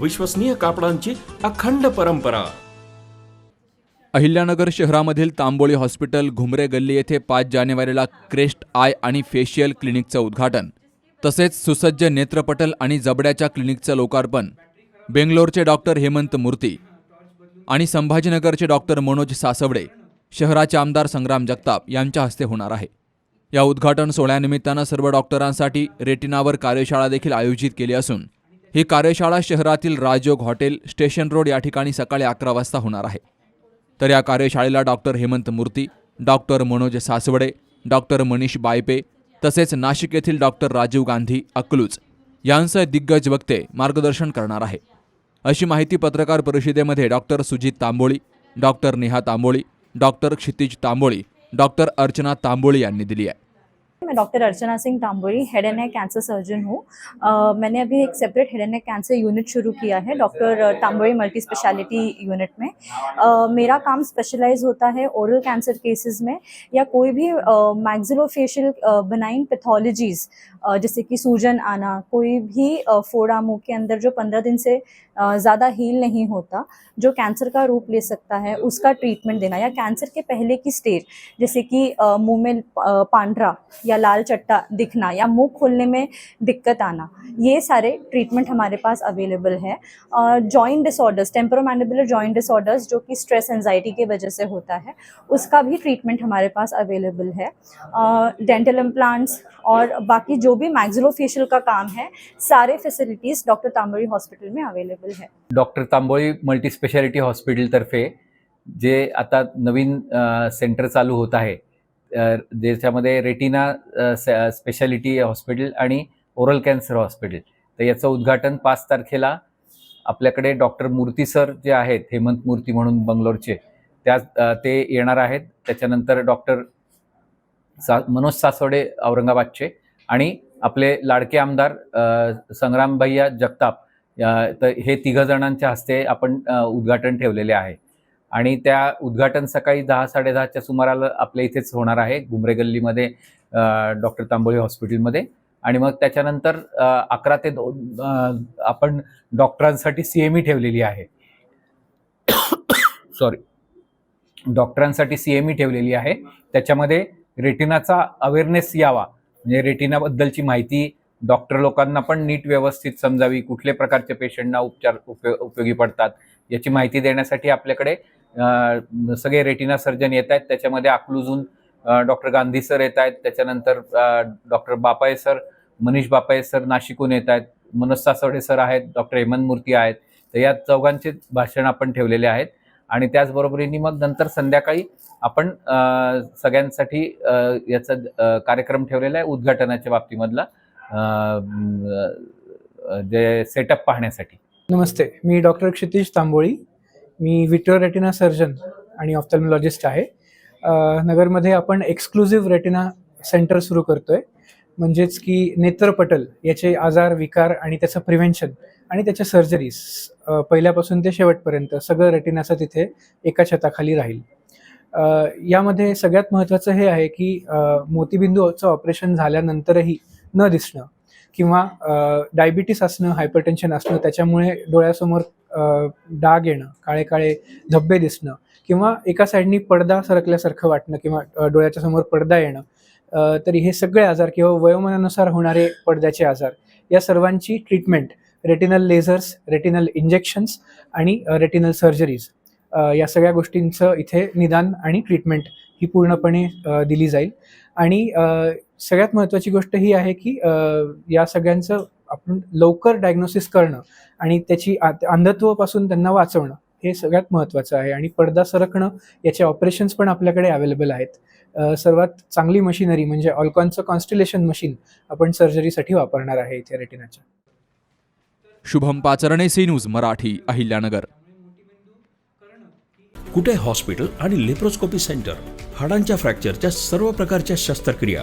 विश्वसनीय कापडांची अखंड परंपरा. अहिल्यानगर शहरामधील तांबोळी हॉस्पिटल घुमरे गल्ली येथे पाच जानेवारीला क्रेस्ट आय आणि फेशियल क्लिनिकचं उद्घाटन. तसेच सुसज्ज नेत्रपटल आणि जबड्याच्या क्लिनिकचं लोकार्पण. बेंगलोरचे डॉक्टर हेमंत मूर्ती आणि संभाजीनगरचे डॉक्टर मनोज सासवडे शहराचे आमदार संग्राम जगताप यांच्या हस्ते होणार आहे. या उद्घाटन सोहळ्यानिमित्तानं सर्व डॉक्टरांसाठी रेटिनावर कार्यशाळा देखील आयोजित केली असून ही कार्यशाळा शहरातील राजयोग हॉटेल स्टेशन रोड या ठिकाणी सकाळी अकरा वाजता होणार आहे. तर या कार्यशाळेला doctor Hemant Murthy doctor Manoj Saswade doctor Manish Baype तसेच नाशिक येथील डॉक्टर राजीव गांधी अकलूज यांसह दिग्गज वक्ते मार्गदर्शन करणार आहे. अशी माहिती पत्रकार परिषदेमध्ये doctor Sujit Tamboli doctor Neha Tamboli doctor Kshitij Tamboli doctor Archana Tamboli यांनी दिली आहे. मैं doctor Archana Singh Tambori head and neck cancer surgeon हूँ। मैंने अभी एक separate head and neck cancer unit शुरू किया है doctor Tambori multi speciality unit में। अ, मेरा काम स्पेशलाइज होता है ओरल कैंसर केसेस में या कोई भी मैग्जिलोफेशियल बनाइन पैथोलॉजीज जैसे कि सूजन आना कोई भी फोड़ा मुँह के अंदर जो पंद्रह दिन से ज़्यादा हील नहीं होता जो कैंसर का रूप ले सकता है उसका ट्रीटमेंट देना या कैंसर के पहले की स्टेज जैसे कि मुँह में पांड्रा या लाल चट्टा दिखना या मुँह खोलने में दिक्कत आना ये सारे ट्रीटमेंट हमारे पास अवेलेबल है। Joint disorders temporomandibular joint disorders जो कि स्ट्रेस एनजाइटी की वजह से होता है उसका भी ट्रीटमेंट हमारे पास अवेलेबल है। डेंटल इम्प्लांट्स और बाकी जो भी मैग्जिलोफेशियल का काम है सारे फैसिलिटीज़ डॉक्टर तांबरी हॉस्पिटल में अवेलेबल है। डॉक्टर तांबोळी मल्टी स्पेशालिटी हॉस्पिटलतर्फे जे आता नवीन सेंटर चालू होत अ, ज्याच्यामध्ये रेटिना स्पेशालिटी हॉस्पिटल आणि ओरल कॅन्सर हॉस्पिटल तर याचं उद्घाटन पाच तारखेला आपल्याकडे डॉक्टर मूर्ती सर जे आहेत हेमंत मूर्ती म्हणून बंगलोरचे त्या ते येणार आहेत. त्याच्यानंतर डॉक्टर सा मनोज सासवडे औरंगाबादचे आणि आपले लाडके आमदार संग्राम भैया जगताप तर हे तिघ जणांच्या हस्ते आपण उद्घाटन ठेवलेले आहे. आणि त्या उद्घाटन सकाळी दहा साडेदहाच्या सुमाराला आपल्या इथेच होणार आहे गुमरे गल्लीमध्ये डॉक्टर तांबोळी हॉस्पिटलमध्ये. आणि मग त्याच्यानंतर अकरा ते दोन आपण डॉक्टरांसाठी सी एम ई ठेवलेली आहे. सॉरी डॉक्टरांसाठी सी एम ई ठेवलेली आहे. त्याच्यामध्ये रेटिनाचा अवेअरनेस यावा. म्हणजे रेटिनाबद्दलची माहिती डॉक्टर लोकांना पण नीट व्यवस्थित समजावी. कुठल्या प्रकारचे पेशंटना उपचार उपयोगी पडतात. याची माहिती देण्यासाठी आपल्याकडे सगळे रेटिना सर्जन येत आहेत. त्याच्यामध्ये अकलूजून डॉक्टर गांधी सर येत आहेत. त्याच्यानंतर डॉक्टर बापाय सर मनीष बापाय सर नाशिकहून येत आहेत. मनोज सासवडे सर आहेत डॉक्टर हेमंत मूर्ती आहेत. तर या चौघांचे भाषण आपण ठेवलेले आहेत. आणि त्याचबरोबरीने मग नंतर संध्याकाळी आपण सगळ्यांसाठी याचा कार्यक्रम ठेवलेला आहे उद्घाटनाच्या बाबतीमधला जे सेटअप पाहण्यासाठी. नमस्ते मी डॉक्टर क्षितिज तांबोळी. मी विट्रो रेटिना सर्जन आणि ऑफ्थल्मॉलॉजिस्ट आहे. नगरमध्ये आपण एक्सक्लुझिव्ह रेटिना सेंटर सुरू करतोय. म्हणजेच की नेत्रपटल याचे आजार विकार आणि त्याचं प्रिव्हेन्शन आणि त्याच्या सर्जरीज पहिल्यापासून ते शेवटपर्यंत सगळं रेटिनाचं तिथे एका छताखाली राहील. यामध्ये सगळ्यात महत्त्वाचं हे आहे की मोतीबिंदूचं ऑपरेशन झाल्यानंतरही न दिसणं किंवा डायबिटीस असणं हायपरटेन्शन असणं त्याच्यामुळे डोळ्यासमोर डाग येणं काळे काळे धब्बे दिसणं किंवा एका साईडनी पडदा सरकल्यासारखं वाटणं किंवा डोळ्याच्या समोर पडदा येणं तरी हे सगळे आजार किंवा वयोमानानुसार होणारे पडद्याचे आजार या सर्वांची treatment retinal lasers retinal injections आणि रेटिनल सर्जरीज या सगळ्या गोष्टींचं इथे निदान आणि ट्रीटमेंट ही पूर्णपणे दिली जाईल. आणि सगळ्यात महत्त्वाची गोष्ट ही आहे की या सगळ्यांचं आपण लवकर डायग्नोसिस करणं आणि त्याची अंधत्वापासून त्यांना वाचवणं हे सगळ्यात महत्त्वाचं आहे आणि पडदा सरकणं याचे ऑपरेशन्स पण आपल्याकडे अवेलेबल आहेत. अ, सर्वात चांगली मशिनरी म्हणजे ऑल्कॉनचं कॉन्स्टिलेशन मशीन आपण सर्जरीसाठी वापरणार आहे इथे रेटिनाच्या Shubham Pacharne C news Marathi Ahilyanagar. Kute hospital आणि लेप्रोस्कोपी सेंटर हाडांच्या फ्रॅक्चरच्या सर्व प्रकारच्या शस्त्रक्रिया?